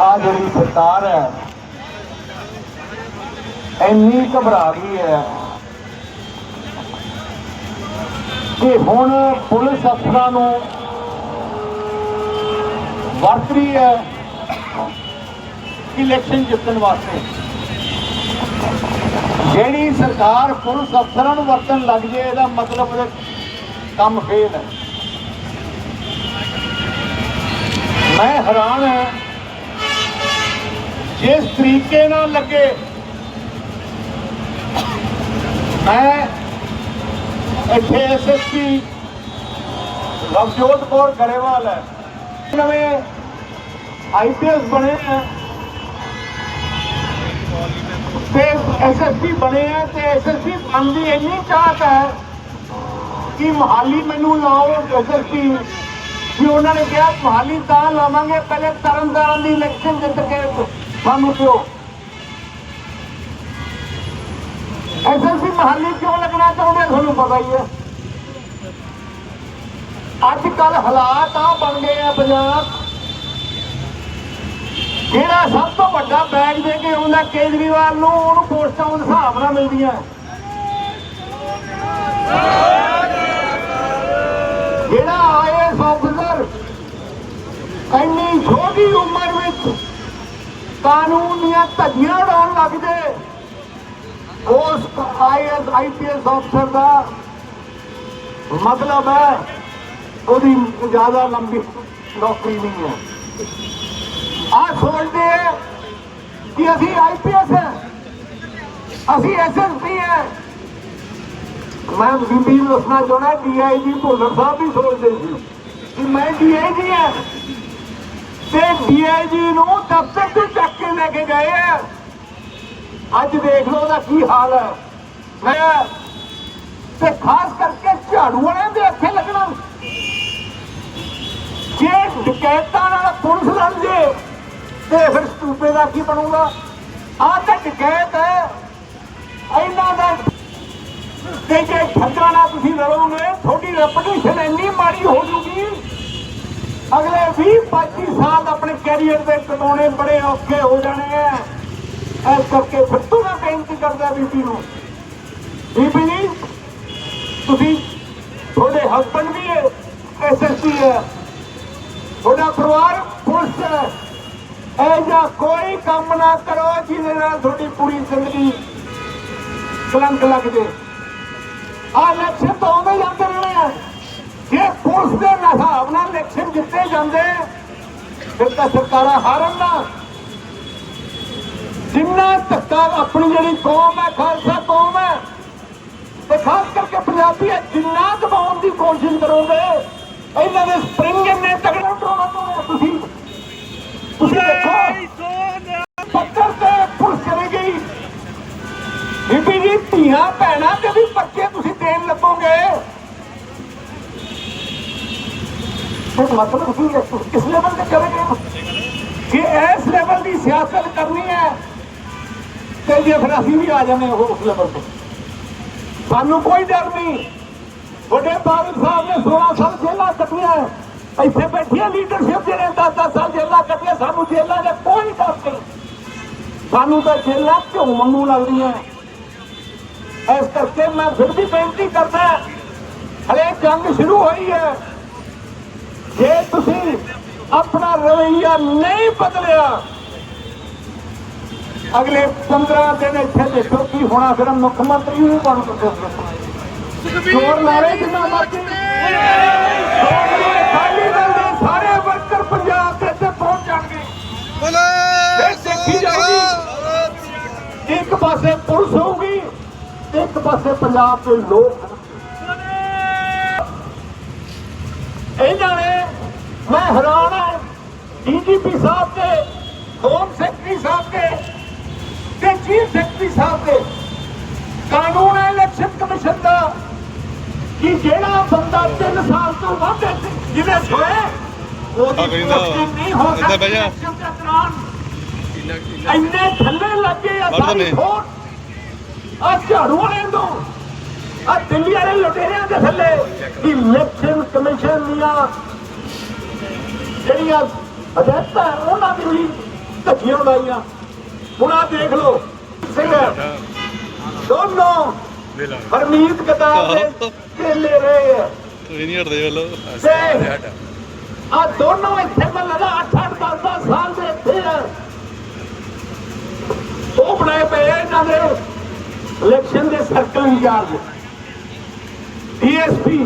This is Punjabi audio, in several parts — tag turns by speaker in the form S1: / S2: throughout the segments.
S1: ਆ ਜਿਹੜੀ ਸਰਕਾਰ ਹੈ, ਇੰਨੀ ਘਬਰਾ ਗਈ ਹੈ ਕਿ ਹੁਣ ਪੁਲਿਸ ਅਫਸਰਾਂ ਨੂੰ ਵਰਤ ਰਹੀ ਹੈ ਇਲੈਕਸ਼ਨ ਜਿੱਤਣ ਵਾਸਤੇ। ਜਿਹੜੀ ਸਰਕਾਰ ਪੁਲਿਸ ਅਫਸਰਾਂ ਨੂੰ ਵਰਤਣ ਲੱਗ ਜੇ, ਇਹਦਾ ਮਤਲਬ ਉਹਦਾ ਕੰਮ ਫੇਲ ਹੈ। ਮੈਂ ਹੈਰਾਨ ਹਾਂ ਜਿਸ ਤਰੀਕੇ ਨਾਲ ਲੱਗੇ, ਮੈਂ ਇੱਥੇ ਐਸਐਸਪੀ ਰਵਜੋਤ ਕੌਰ ਗਰੇਵਾਲ ਹੈ। ਨਵੇਂ ਆਈਪੀਐਸ ਬਣੇ ਹੈ ਤੇ ਐਸਐਸਪੀ ਬਣੇ ਹੈ ਤੇ ਐਸਐਸਪੀ ਬਣਨ ਦੀ ਇੰਨੀ ਚਾਹਤ ਹੈ ਕਿ ਮਹਾਲੀ ਮੈਨੂੰ ਲਾਓ ਐਸਐਸਪੀ ਕਿ ਉਹਨਾਂ ਨੇ ਕਿਹਾ, ਮਹਾਲੀ ਤਾਂ ਲਾਵਾਂਗੇ, ਪਹਿਲੇ ਤਰਨਤਾਰਨ ਦੀ ਇਲੈਕਸ਼ਨ ਜਿੱਤ ਕੇ। ਸਾਨੂੰ ਦਿਓ ਐਸਐਸਪੀ ਮਹਾਲੀ ਕਿਉਂ ਲੱਗਣਾ ਚਾਹੁੰਦੇ ਤੁਹਾਨੂੰ ਪਤਾ ਹੀ ਹੈ। ਅੱਜ ਕੱਲ ਹਾਲਾਤ ਆ ਬਣ ਗਏ ਆ ਪੰਜਾਬ ਜਿਹੜਾ ਸਭ ਤੋਂ ਵੱਡਾ ਬੈਗ ਦੇ ਕੇ ਆਉਂਦਾ ਕੇਜਰੀਵਾਲ ਨੂੰ, ਉਹਨੂੰ ਪੋਸਟਾਂ ਦੇ ਹਿਸਾਬ ਨਾਲ ਮਿਲਦੀਆਂ। ਜਿਹੜਾ ਆਈਐਸ ਆਫੀਸਰ ਇੰਨੀ ਛੋਟੀ ਉਮਰ ਵਿੱਚ ਕਾਨੂੰਨ ਦੀਆਂ ਧੱਜੀਆਂ ਉਡਾਉਣ ਲੱਗ ਜੇ। ਉਸ ਆਈਐਸ ਆਈਪੀਐਸ ਅਫਸਰ ਦਾ ਮਤਲਬ ਹੈ, ਉਹਦੀ ਜ਼ਿਆਦਾ ਲੰਬੀ ਨੌਕਰੀ ਨਹੀਂ ਹੈ। ਆ ਸੋਚਦੇ ਹੈ ਕਿ ਅਸੀਂ ਆਈਪੀਐਸ ਹੈ, ਅਸੀਂ ਐਸਐਸਪੀ ਹੈ। ਮੈਂ ਬੀਬੀ ਨੂੰ ਦੱਸਣਾ ਚਾਹੁੰਦਾ ਡੀਆਈਜੀ ਭੁੱਲਰ ਸਾਹਿਬ ਵੀ ਸੋਚਦੇ ਸੀ ਕਿ ਮੈਂ ਡੀਆਈਜੀ ਹੈ। ਤੇ ਡੀਆਈਜੀ ਨੂੰ ਦਫ਼ਤਰ ਤੋਂ ਚੱਕ ਕੇ ਲੈ ਕੇ ਗਏ ਆ। ਅੱਜ ਦੇਖ ਲਓ ਉਹਦਾ ਕੀ ਹਾਲ ਹੈ ਮੈਂ ਤੇ ਖਾਸ ਕਰਕੇ ਝਾੜੂ ਵਾਲਿਆਂ ਦੇ ਅੱਖੇ ਲੱਗਣਾ। ਜੇ ਡਕੈਤਾਂ ਨਾਲ ਪੁਲਿਸ ਲੜ ਜੇ, ਤੇ ਫਿਰ ਸਟੂਪੇ ਦਾ ਕੀ ਬਣੂਗਾ? ਆਹ ਤਾਂ ਡਕੈਤ ਹੈ। ਇਹਨਾਂ ਦਾ ਤੇ ਜੇ ਠੱਗਾਂ ਨਾਲ ਤੁਸੀਂ ਲੜੋਗੇ, ਤੁਹਾਡੀ ਰੈਪੂਟੇਸ਼ਨ ਇੰਨੀ ਮਾੜੀ ਹੋ ਜੂਗੀ ਅਗਲੇ 20 25 ਸਾਲ ਆਪਣੇ ਕੈਰੀਅਰ ਦੇ ਕਮਾਉਣੇ ਬੜੇ ਔਖੇ ਹੋ ਜਾਣੇ ਆ। ਇਸ ਕਰਕੇ ਫਿਰ ਤੋਂ ਮੈਂ ਬੇਨਤੀ ਕਰਦਾ ਬੀਬੀ ਨੂੰ, ਬੀਬੀ ਜੀ, ਤੁਸੀਂ ਤੁਹਾਡੇ ਹਸਬੰਡ ਵੀ ਐਸਐਸਪੀ ਹੈ। ਤੁਹਾਡਾ ਪਰਿਵਾਰ ਪੁਲਿਸ ਹੈ। ਇਹ ਜਾਂ ਕੋਈ ਕੰਮ ਨਾ ਕਰੋ ਜਿਹਦੇ ਨਾਲ ਤੁਹਾਡੀ ਪੂਰੀ ਜ਼ਿੰਦਗੀ ਕਲੰਕ ਲੱਗ ਜੇ ਆ ਇਲੈਕਸ਼ਨ ਤਾਂ ਆਉਂਦੇ ਜਿੱਤੇ ਜਾਂਦੇ? ਫਿਰ ਤਾਂ ਸਰਕਾਰਾਂ ਹਾਰਨ ਨਾ ਜਿੰਨਾ ਧੱਕਾ ਆਪਣੀ ਜਿਹੜੀ ਕੌਮ ਹੈ ਖਾਲਸਾ ਕੌਮ ਹੈ ਤੇ ਖਾਸ ਕਰਕੇ ਪੰਜਾਬੀ ਹੈ ਜਿੰਨਾ ਦਬਾਉਣ ਦੀ ਕੋਸ਼ਿਸ਼ ਕਰੋਗੇ ਇਹਨਾਂ ਦੇ ਸਪਰਿੰਗ ਇੰਨੇ ਤਗੜੇ ਉਠਾਉਣਾ ਚਾਹੁੰਦੇ ਤੁਸੀਂ ਤੁਸੀਂ ਦੇਖੋ ਪੱਤਰ ਤੇ ਪੁਲਿਸ ਕਰੇਗੀ ਬੀਬੀ ਜੀ ਧੀਆਂ ਭੈਣਾਂ ਤੇ ਵੀ ਬੱਚੇ ਤੁਸੀਂ ਦੇਣ ਲੱਗੋਗੇ ਫਿਰ ਮਤਲਬ ਕੀ ਹੈ ਤੁਸੀਂ ਕਿਸ ਲੈਵਲ ਤੇ ਕਰੋਗੇ ਕਿ ਇਸ ਲੈਵਲ ਦੀ ਸਿਆਸਤ ਕਰਨੀ ਹੈ, ਤੇ ਜੇ ਫਿਰ ਅਸੀਂ ਵੀ ਆ ਜਾਂਦੇ ਉਹ ਉਸ ਲੈਵਲ ਤੇ। ਸਾਨੂੰ ਕੋਈ ਡਰ ਨਹੀਂ। ਵੱਡੇ ਬਾਦਲ ਸਾਹਿਬ ਨੇ 16 ਸਾਲ ਜੇਲ੍ਹਾਂ ਕੱਟੀਆਂ ਇੱਥੇ ਬੈਠੀਆਂ ਲੀਡਰਸ਼ਿਪ ਜਿਹੜੇ 10-10 ਸਾਲ ਜੇਲ੍ਹਾਂ ਕੱਟੀਆਂ, ਸਾਨੂੰ ਜੇਲ੍ਹਾਂ ਦਾ ਕੋਈ ਡਰ ਨਹੀਂ। ਸਾਨੂੰ ਤਾਂ ਜੇਲ੍ਹਾਂ ਘਿਓ ਮੰਗੂ ਲੱਗਦੀਆਂ ਇਸ ਕਰਕੇ ਮੈਂ ਫਿਰ ਵੀ ਬੇਨਤੀ ਕਰਦਾ ਹਲੇ ਜੰਗ ਸ਼ੁਰੂ ਹੋਈ ਹੈ। ਜੇ ਤੁਸੀਂ ਆਪਣਾ ਰਵਈਆ ਨਹੀਂ ਬਦਲਿਆ ਅਗਲੇ 15 ਦਿਨ ਇੱਥੇ ਦੇਖੋ ਕੀ ਹੋਣਾ ਫਿਰ ਮੁੱਖ ਮੰਤਰੀ ਨੂੰ ਬਣ ਕੇ ਜੋਰ ਨਾਰੇ ਜਿੰਨਾ ਮਰਜ਼ੀ। ਅਕਾਲੀ ਦਲ ਦੇ ਸਾਰੇ ਵਰਕਰ ਪੰਜਾਬ ਦੇ ਇੱਥੇ ਪਹੁੰਚ ਜਾਣਗੇ। ਫਿਰ ਦੇਖੀ ਜਾਏਗੀ ਇੱਕ ਪਾਸੇ ਪੁਲਿਸ ਹੋਊਗੀ ਇੱਕ ਪਾਸੇ ਪੰਜਾਬ ਦੇ ਲੋਕ ਇਹਨਾਂ ਨੇ ਮੈਂ ਹੈਰਾਨ ਹਾਂ। ਡੀਜੀਪੀ ਸਾਹਿਬ ਤੇ ਹੋਮ ਸੈਕਟਰੀ ਸਾਹਿਬ ਤੇ ਤੇ ਚੀਫ ਸੈਕਟਰੀ ਸਾਹਿਬ ਤੇ ਕਾਨੂੰਨ ਹੈ ਇਲੈਕਸ਼ਨ ਕਮਿਸ਼ਨ ਦਾ ਕਿ ਜਿਹੜਾ ਬੰਦਾ 3 ਸਾਲ ਤੋਂ ਵੱਧ ਜਿਹਨੇ ਹੋਏ ਉਹਦੀ
S2: ਦਾ-
S1: posting ਨਹੀਂ ਹੋ ਦੇ ਦੌਰਾਨ। ਇੰਨੇ ਥੱਲੇ ਲੱਗੇ ਆ ਸਾਰੀ
S2: ਨੇ।
S1: ਫੋਰਸ ਆ ਝਾੜੂ ਵਾਲੇ ਤੋਂ ਆ ਦਿੱਲੀ ਵਾਲੇ ਲੁਟੇਰਿਆਂ ਦੇ ਥੱਲੇ। ਕਿ ਇਲੈਕਸ਼ਨ ਕਮਿਸ਼ਨ ਦੀਆਂ ਜਿਹੜੀਆਂ ਹਦਾਇਤਾਂ ਉਹਨਾਂ ਦੀ ਵੀ ਧੱਜੀਆਂ ਉਡਾਈਆਂ ਹੁਣ ਆਹ ਦੇਖ ਲਓ ਸਿੰਘ ਦੋਨੋਂ ਹਰਮੀਤ ਕਤਾਰ ਦੇ ਕੇਲੇ ਰਹੇ ਆ।
S2: ਤੁਸੀਂ ਨਹੀਂ ਹਟਦੇ ਵੱਲੋਂ।
S1: ਆ ਦੋਨੋਂ ਇੱਥੇ ਮੈਂ ਲਗਾ 8 8 10 10 ਸਾਲ ਦੇ ਇੱਥੇ ਆ। ਉਹ ਬਣਾਏ ਪਏ ਆ ਇਹਨਾਂ ਦੇ ਇਲੈਕਸ਼ਨ ਦੇ ਸਰਕਲ ਇੰਚਾਰਜ ਡੀਐਸਪੀ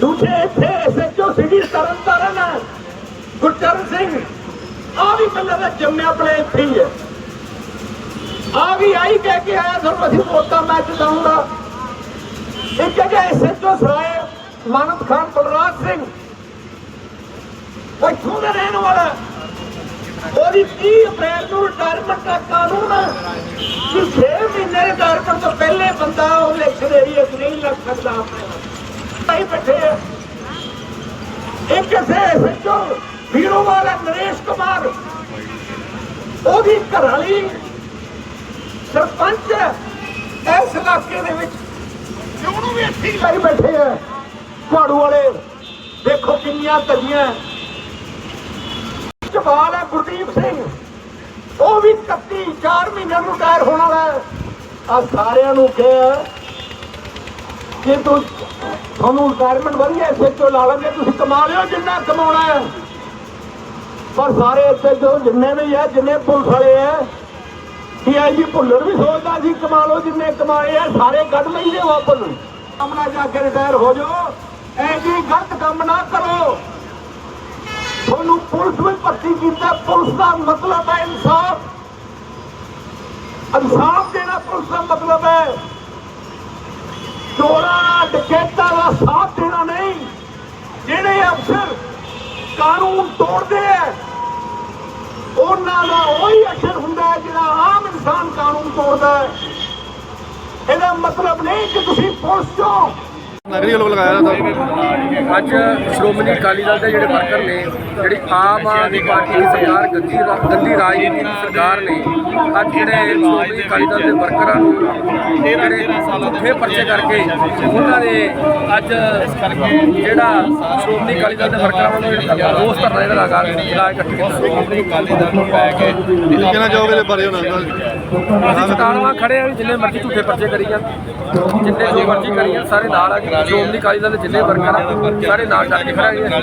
S1: ਦੂਜੇ ਇੱਥੇ ਐਸਐਚਓ ਸਿਟੀ ਤਰਨ ਗੁਰਚਰਨ ਸਿੰਘ, ਆ ਵੀ ਮੈਨੂੰ ਦਾ ਜੰਮਿਆ ਆਪਣੇ ਇੱਥੇ ਹੀ ਹੈ। ਆ ਵੀ ਆਈ ਕਹਿ ਕੇ ਆਇਆ ਤੁਹਾਨੂੰ, ਅਸੀਂ ਵੋਟਾਂ ਮੈਂ ਜਿਤਾਉਂਗਾ ਇੱਕ ਜਗ੍ਹਾ ਐਸਐਚਓ ਸਰਾਏ ਮਾਨਤ ਖਾਨ, ਬਲਰਾਜ ਸਿੰਘ। ਉਹ ਇੱਥੋਂ ਦਾ ਰਹਿਣ ਵਾਲਾ। ਉਹਦੀ 30 ਅਪ੍ਰੈਲ ਨੂੰ ਰਿਟਾਇਰਮੈਂਟ ਦਾ ਕਾਨੂੰਨ ਹੈ। ਕਿ 6 ਮਹੀਨੇ ਰਿਟਾਇਰਮੈਂਟ ਤੋਂ ਪਹਿਲੇ ਬੰਦਾ ਉਹ ਇਲੈਕਸ਼ਨ ਏਰੀਆ 'ਚ ਨਹੀਂ ਲੱਗ ਸਕਦਾ ਆਪਣੇ। ਭਾਈ ਬੈਠੇ ਆ। ਇੱਕ ਕਿਸੇ ਐਸਐਚਓ ਵੀਰੋ ਵਾਲਾ ਨਰੇਸ਼ ਕੁਮਾਰ ਉਹਦੀ ਘਰ ਵਾਲੀ ਸਰਪੰਚ ਇਸ ਇਲਾਕੇ ਦੇ ਵਿੱਚ ਉਹਨੂੰ ਵੀ ਇੱਥੇ ਲਾਈ ਬੈਠੇ ਆ। ਝਾੜੂ ਵਾਲੇ ਦੇਖੋ ਕਿੰਨੀਆਂ ਧੱਜੀਆਂ ਚਵਾਲ ਹੈ ਗੁਰਦੀਪ ਸਿੰਘ। ਉਹ ਵੀ 31 4 ਮਹੀਨੇ ਨੂੰ ਰਿਟਾਇਰ ਹੋਣ ਵਾਲਾ ਆ ਸਾਰਿਆਂ ਨੂੰ ਕਿਹਾ ਕਿ ਤੂੰ ਤੁਹਾਨੂੰ ਰਿਟਾਇਰਮੈਂਟ ਵਧੀਆ ਇਸੇ ਤੋਂ ਲਾ ਲਾਂਗੇ ਤੁਸੀਂ ਕਮਾ ਲਿਓ ਜਿੰਨਾ ਕਮਾਉਣਾ ਹੈ। ਪਰ ਸਾਰੇ ਇੱਥੇ ਜੋ ਜਿੰਨੇ ਵੀ ਹੈ, ਜਿੰਨੇ ਪੁਲਿਸ ਵਾਲੇ ਹੈ ਕਿ ਆਈ ਜੀ ਭੁੱਲਰ ਵੀ ਸੋਚਦਾ ਸੀ, ਕਮਾ ਲਓ ਜਿੰਨੇ ਕਮਾਏ ਆ, ਸਾਰੇ ਕੱਢ ਲਈਦੇ ਵਾਪਸ। ਸਾਹਮਣਾ ਜਾ ਕੇ ਰਿਟਾਇਰ ਹੋ ਜਾਓ। ਐ ਜੀ ਗਲਤ ਕੰਮ ਨਾ ਕਰੋ। ਤੁਹਾਨੂੰ ਪੁਲਿਸ ਵਿੱਚ ਭਰਤੀ ਕੀਤਾ, ਪੁਲਿਸ ਦਾ ਮਤਲਬ ਹੈ ਇਨਸਾਫ। ਇਨਸਾਫ ਦੇਣਾ ਪੁਲਿਸ ਦਾ ਮਤਲਬ ਹੈ। ਚੋਰਾਂ ਡਕੈਤਾਂ ਦਾ ਸਾਥ ਦੇਣਾ ਨਹੀਂ। ਜਿਹੜੇ ਅਫਸਰ ਕਾਨੂੰਨ ਤੋੜਦੇ ਆ, ਉਹਨਾਂ ਦਾ ਉਹੀ ਅਸਰ ਹੁੰਦਾ ਹੈ ਜਿਹੜਾ ਆਮ ਇਨਸਾਨ ਕਾਨੂੰਨ ਤੋੜਦਾ ਹੈ। ਇਹਦਾ ਮਤਲਬ ਨਹੀਂ ਕਿ ਤੁਸੀਂ ਪੁਲਿਸ ਚੋਂ
S2: ਨਗਰੀ ਵੱਲੋਂ ਲਗਾਇਆ ਜਾਂਦਾ
S3: ਅੱਜ ਸ਼੍ਰੋਮਣੀ ਅਕਾਲੀ ਦਲ ਦੇ ਜਿਹੜੇ ਵਰਕਰ ਨੇ ਜਿਹੜੀ ਆਮ ਆਦਮੀ ਪਾਰਟੀ ਦੀ ਸਰਕਾਰ ਗੰਦੀ ਗੰਦੀ ਰਾਜਨੀਤੀ ਦੀ ਸਰਕਾਰ ਨੇ ਅੱਜ ਜਿਹੜੇ ਸ਼੍ਰੋਮਣੀ ਅਕਾਲੀ ਦਲ ਦੇ ਵਰਕਰਾਂ ਨੂੰ ਜਿਹੜੇ ਝੂਠੇ ਪਰਚੇ ਕਰਕੇ ਉਹਨਾਂ ਨੇ ਅੱਜ ਜਿਹੜਾ ਸ਼੍ਰੋਮਣੀ ਅਕਾਲੀ ਦਲ ਦੇ ਵਰਕਰਾਂ ਵੱਲੋਂ ਜਿਹੜਾ ਰੋਸ ਧਰਨਾ ਜਿਹੜਾ ਲਗਾ ਲਗਾ ਇਕੱਠੇ ਕੀਤਾ। ਸ਼੍ਰੋਮਣੀ ਅਕਾਲੀ ਦਲ ਨੂੰ ਪੈ ਕੇ
S2: ਕੀ ਕਹਿਣਾ ਚਾਹੋਗੇ ਇਹਦੇ ਬਾਰੇ ਹੁਣ
S3: ਅਸੀਂ ਚਟਾਨਵਾ ਖੜੇ ਆ ਜਿੰਨੇ ਮਰਜ਼ੀ ਝੂਠੇ ਪਰਚੇ ਕਰੀ ਜਾਣ ਜਿੰਨੇ ਜੋ ਮਰਜ਼ੀ ਕਰੀ ਜਾਣ ਸਾਰੇ ਨਾਲ ਆ ਸ਼੍ਰੋਮਣੀ ਅਕਾਲੀ ਦਲ ਦੇ ਜਿੰਨੇ ਵਰਕਰ ਆ ਸਾਰੇ ਨਾਲ ਡਟ ਕੇ ਖੜੇ ਆ।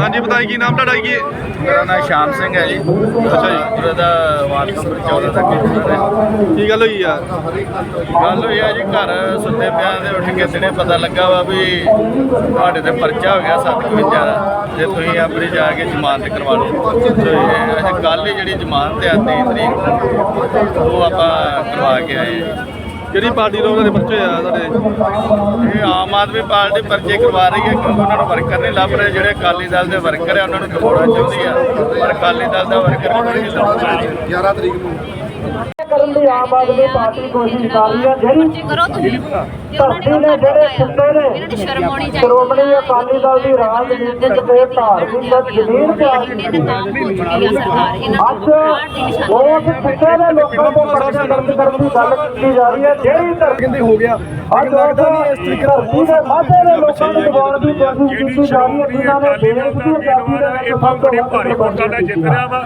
S2: ਹਾਂਜੀ ਬਤਾਈ ਕੀ ਨਾਮ ਤੁਹਾਡਾ ਕੀ
S4: ਮੇਰਾ ਨਾਮ ਸ਼ਾਮ ਸਿੰਘ ਹੈ ਜੀ।
S2: ਅੱਛਾ ਜੀ।
S4: ਉਹਦਾ ਵਾਰਡ ਨੰਬਰ 14 ਦਾ ਕੇਂਦਰ ਹੈ।
S2: ਕੀ ਗੱਲ ਹੋਈ ਆ?
S4: ਗੱਲ ਹੋਈ ਆ ਜੀ ਘਰ ਸੁੱਤੇ ਪਿਆਂ ਦੇ ਉੱਠ ਕੇ ਦਿਨੇ ਪਤਾ ਲੱਗਾ ਵਾ ਵੀ ਤੁਹਾਡੇ ਤੇ ਪਰਚਾ ਹੋ ਗਿਆ 751 ਦਾ ਤੇ ਤੁਸੀਂ ਆਪਣੀ ਜਾ ਕੇ ਜ਼ਮਾਨਤ ਕਰਵਾ ਲਓ। ਤੇ ਇਹ ਕੱਲ ਹੀ ਜਿਹੜੀ ਜ਼ਮਾਨਤ ਆ 23 ਤਰੀਕ ਨੂੰ, ਉਹ ਆਪਾਂ ਕਰਵਾ ਕੇ ਆਏ
S2: ਕਿਹੜੀ ਪਾਰਟੀ ਤੋਂ ਉਹਨਾਂ ਦੇ ਬੱਚੇ ਆ ਤੁਹਾਡੇ?
S4: ਇਹ ਆਮ ਆਦਮੀ ਪਾਰਟੀ ਪਰਚੇ ਕਰਵਾ ਰਹੀ ਹੈ ਕਿਉਂਕਿ ਉਹਨਾਂ ਨੂੰ ਵਰਕਰ ਨਹੀਂ ਲੱਭ ਰਹੇ ਜਿਹੜੇ ਅਕਾਲੀ ਦਲ ਦੇ ਵਰਕਰ ਆ ਉਹਨਾਂ ਨੂੰ ਦਬਾਉਣਾ ਚਾਹੁੰਦੀ ਆ। ਪਰ ਅਕਾਲੀ ਦਲ ਦਾ ਵਰਕਰ ਨਹੀਂ ਲੱਭਦਾ
S2: 11 ਤਰੀਕ ਨੂੰ।
S1: ਕਰਨ ਦੀ ਆਮ ਆਦਮੀ ਪਾਰਟੀ ਕੋਸ਼ਿਸ਼ ਕਰ ਰਹੀ ਹੈ ਜਿਹੜੀ
S5: ਕਰੋ ਤੁਸੀਂ।
S1: ਧਰਤੀ ਨੇ ਜਿਹੜੇ ਸੁੱਤੇ ਨੇ
S5: ਇਹਨਾਂ ਦੀ ਸ਼ਰਮ ਆਉਣੀ ਚਾਹੀਦੀ
S1: ਸ਼੍ਰੋਮਣੀ ਅਕਾਲੀ ਦਲ ਦੀ ਰਾਜਨੀਤਿਕ ਤੇ ਧਾਰਮਿਕ ਜ਼ਮੀਰ ਤੇ
S5: ਦੇ
S1: ਅੱਜ
S5: ਦੀ ਦੀ
S1: ਬਹੁਤ ਸੁੱਤੇ ਦੇ ਲੋਕਾਂ ਦੇ ਪਰਚੇ ਦਰਜ ਕਰਨ ਦੀ ਗੱਲ ਕੀਤੀ ਜਾ ਰਹੀ ਹੈ। ਜਿਹੜੀ ਧਰਤੀ
S3: ਕਹਿੰਦੇ ਹੋ ਗਿਆ?
S1: ਅੱਜ ਲੱਗਦਾ ਨਹੀਂ ਇਸ ਤਰੀਕੇ ਨਾਲ ਦੇ ਮਾਝੇ ਦੇ ਲੋਕਾਂ ਨੂੰ ਦਬਾਉਣ ਦੀ ਕੋਸ਼ਿਸ਼ ਕੀਤੀ ਜਾ ਰਹੀ ਹੈ ਜਿਨ੍ਹਾਂ ਨੇ ਦੇਸ਼ ਦੀ ਆਜ਼ਾਦੀ ਦੇ ਵਿੱਚ ਸਭ ਤੋਂ ਵੱਧ
S6: ਭਾਰੀ ਵੋਟਾਂ ਨਾਲ ਜਿੱਤ ਰਿਹਾ ਵਾ।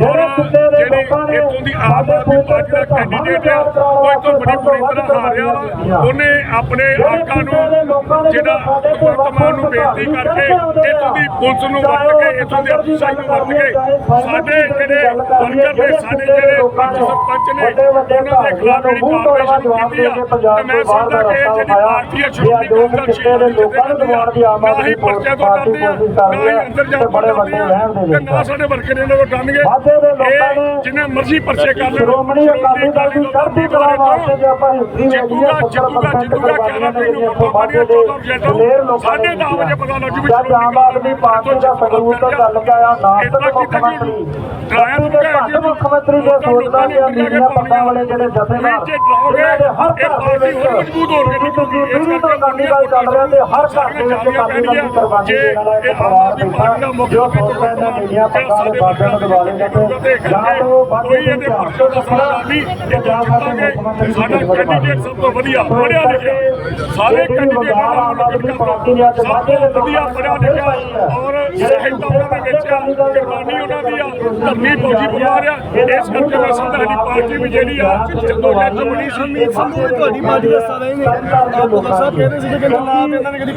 S1: ਜਿਹੜੇ
S6: ਇੱਥੋਂ ਦੀ ਆਮ ਆਦਮੀ ਪਾਰਟੀ ਦਾ ਕੈਂਡੀਡੇਟ ਆ ਉਹ ਇੱਥੋਂ ਬੜੀ ਬੁਰੀ ਤਰ੍ਹਾਂ ਵਾ। ਉਹਨੇ ਆਪਣੇ ਆਕਾ ਨੂੰ ਜਿਹੜਾ ਭਗਵੰਤ ਮਾਨ ਨੂੰ ਬੇਨਤੀ ਕਰਕੇ ਇੱਥੋਂ ਦੀ ਪੁਲਿਸ ਨੂੰ ਵਰਤ ਕੇ ਇੱਥੋਂ ਦੇ ਅਫਸਰਾਂ ਨੂੰ ਵਰਤ ਕੇ ਸਾਡੇ ਜਿਹੜੇ ਵਰਕਰ ਨੇ ਸਾਡੇ ਜਿਹੜੇ ਪੰਚ ਸਰਪੰਚ ਨੇ ਉਹਨਾਂ ਦੇ ਖਿਲਾਫ ਜਿਹੜੀ ਕਾਰਵਾਈ ਸ਼ੁਰੂ ਕੀਤੀ ਆ ਤੇ ਮੈਂ ਸਮਝਦਾ ਕਿ ਇਹ ਜਿਹੜੀ ਪਾਰਟੀ ਹੈ ਸ਼੍ਰੋਮਣੀ ਅਕਾਲੀ ਦਲ ਸ਼ੀਲ ਦੀ
S1: ਲੋਕਾਂ ਨੂੰ ਦਬਾਉਣ ਦੀ ਆਮ
S6: ਨਾ
S1: ਆਦਮੀ
S6: ਹੀ ਪਰਚੇ ਤੋਂ
S1: ਪਾਰਟੀ
S6: ਡਰਦੇ ਆ
S1: ਕੋਸ਼ਿਸ਼ ਕਰ
S6: ਨਾ
S1: ਰਹੀ
S6: ਹੀ
S1: ਹੈ
S6: ਅੰਦਰ ਜਾ
S1: ਤੇ
S6: ਕੇ
S1: ਬੜੇ ਵੱਡੇ ਲਹਿਰ ਦੇ ਵਿੱਚ
S6: ਸਾਡੇ ਵਰਕਰ ਇਹਨਾਂ
S1: ਨੇ
S6: ਇਹ ਜਿੰਨੇ ਮਰਜ਼ੀ ਪਰਚੇ ਕਰ ਲੈਣ
S1: ਸ਼੍ਰੋਮਣੀ ਅਕਾਲੀ ਦਲ ਦੀ ਚੜ੍ਹਦੀ ਕਲਾ ਵਾਸਤੇ ਜੇ ਆਪਾਂ ਵੇਖੀਏ
S6: ਜਿੱਤੂਗਾ ਜਿੱਤੂਗਾ ਜਿੱਤੂਗਾ 11 ਤਰੀਕ ਨੂੰ ਵੋਟਾਂ ਪਾਣੀਆਂ 14 ਰਿਜ਼ਲਟ ਸਾਡੇ 10 ਵਜੇ ਪਤਾ ਲੱਗ ਜੂ
S1: ਜਦ ਆਮ ਆਦਮੀ ਪਾਰਟੀ ਦਾ ਸੰਗਰੂਰ ਤੋਂ ਚੱਲ ਕੇ ਆਇਆ ਨਾਮਜ਼ਦ ਮੁੱਖ ਮੰਤਰੀ। ਧਰਤੀ ਦੇ ਘੱਟ ਮੁੱਖ ਮੰਤਰੀ ਦੇ ਸੋਚਦਾ ਕਿ ਅਮੀਰੀਆ ਪੱਤਾਂ ਵਾਲੇ ਜਿਹੜੇ ਜਥੇਦਾਰ ਇਹਨਾਂ ਦੇ ਹਰ ਘਰ ਦੇ ਵਿੱਚ
S6: ਮਜ਼ਬੂਤ ਹੋ ਰਹੀ
S1: ਤੁਸੀਂ ਪੀੜ੍ਹੀ ਤੋਂ ਦਲ ਚੱਲ ਰਿਹਾ ਤੇ ਹਰ ਘਰ ਦੇ ਵਿੱਚ ਅਕਾਲੀ ਦਲ ਦੀ ਕੁਰਬਾਨੀ ਦੇਣ ਵਾਲਾ ਇੱਕ ਪਰਿਵਾਰ ਬੈਠਾ ਜੋ ਸੋਚਦਾ ਇਹਨਾਂ ਨੀਲੀਆਂ ਪੱਤਾਂ ਵਾਲੇ ਬਾਬਿਆਂ ਨੂੰ ਦਿਵਾਲੇ ਬਾਬੇ
S6: ਕੋਈ
S1: ਦੇ
S6: ਇਹਦੇ
S1: ਤੋਂ
S6: ਦਾ ਸਵਾਲ ਨਹੀਂ ਇਹ
S1: ਸਾਡੇ
S6: ਕੈਂਡੀਡੇਟ ਸਭ ਤੋਂ ਵਧੀਆ ਪੜਿਆ ਲਿਖਿਆ ਸਾਰੇ ਕੈਂਡੀਡੇਟਾਂ ਦਾ
S1: ਮਾਝੇ ਦੇ
S6: ਵਧੀਆ ਪੜਿਆ ਲਿਖਿਆ ਔਰ ਸਹਿਤਾ ਉਹਨਾਂ ਨੇ ਵਿੱਚ ਕੁਰਬਾਨੀ ਉਹਨਾਂ ਦੀ ਆ ਧਰਨੀ ਫੌਜੀ ਪਰਿਵਾਰ ਆ ਇਸ ਕਰਕੇ ਮੈਂ ਸਮਝਦਾ ਪਾਰਟੀ ਵੀ ਜਿਹੜੀ ਆ ਜਦੋਂ ਜੱਜ ਬਣੀ ਸੀ
S5: ਸੰਧੂ ਤੁਹਾਡੀ ਪਾਰਟੀ ਦੇ ਸਾਰੇ ਨੇ ਸਾਹਿਬ ਕਹਿੰਦੇ ਸੀ ਕਿ ਨਾ ਇਹਨਾਂ ਨੇ ਕਦੀ